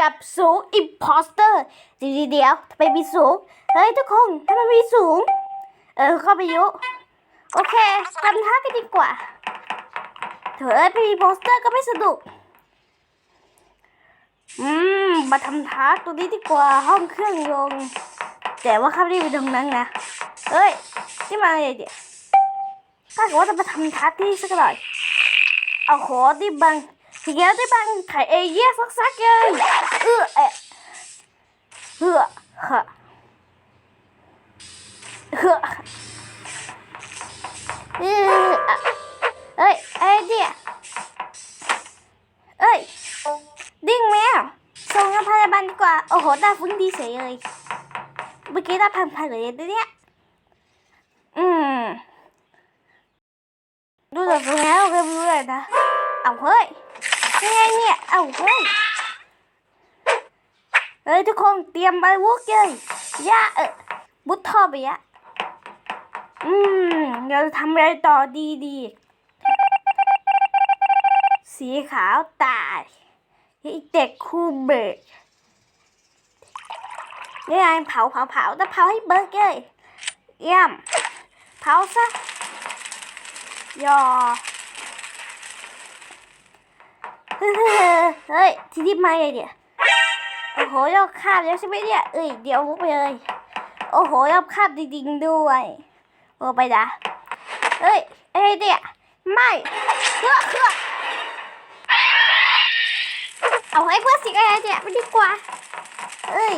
กับสูงอิมพอสเตอร์เดี๋ยวเดี๋ยวทำไมมีสูง เฮ้ยทุกคนทำไมมีสูง เออเข้าไปยุ โอเคทำท่ากันดีกว่าเถอะเอ้ยไม่มีโปสเตอร์ก็ไม่สนุก อืม มาทำท่าตรงนี้ดีกว่าห้องเครื่องยนต์แต่ว่าข้าไม่ได้ไปตรงนั้นนะ เฮ้ยนี่มาอะไรเดี๋ยวข้าก็ว่าจะมาทำท่าที่นี่สักหน่อย เอาขอที่บัง ทีเดียวที่บังไข่เอเย่สักสักเลยเออเอะเฮือฮะเฮือเออเอ้ยเอ้ยเดี๋ยวเอ้ยดิ้งแมวส่งโรงพยาบาลดีกว่า โอ้โหตาฟุ้งดีเฉยเลยเมื่อกี้ตาพังพังเลยเนี่ยอืมดูจากตรงนี้เราก็รู้เลยนะเอาเฮ้ย ยังไงเนี่ยเอาเฮ้ยเฮ้ยทุกคนเตรียมไปวุกเลยย่าเออบุดท่อไปยะอืมเราจะทำอะไรต่อดีดีสีขาวตายไอ้เด็กคู่เบิร์ดนี่ไงเผาเผาเผาแต่เผาให้เบิร์ดเลยเยี่ยมเผาซะยอ เฮ้ย ทีนี้มาไงเนี่ยโอ้โหยอดคาบแล้วใช่ไหมเนี่ย เอ้ย เดี๋ยวมุกไปเลย โอ้โหยอดคาบจริงๆด้วย โอ้ไปนะเฮ้ยเอ้ยเนี่ย ไม่เพื่อเพื่อเอาให้เพื่อนสิอะไรเนี่ยไม่ดีกว่า เอ้ย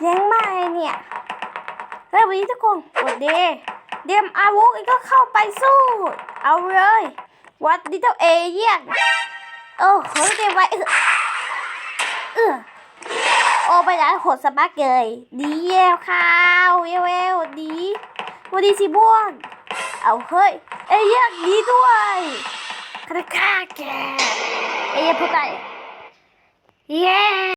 เลี้ยงมากเลยเนี่ย เฮ้ยวันนี้ทุกคนสวัสดีเดียมอาวุธก็เข้าไปสู้ เอาเลยวัดดิเจ้าเอเยี่ยน โอ้โหเก็บไว้เออเออโอ้ไปแล้วโหดสมักเลยดีเยวข้าวเยวเยวดีวันดีสิบ้วนเอาเฮ้ยเอ้ยยากดีด้วยคาฆ่าแกเอ้ยพูดไดเย้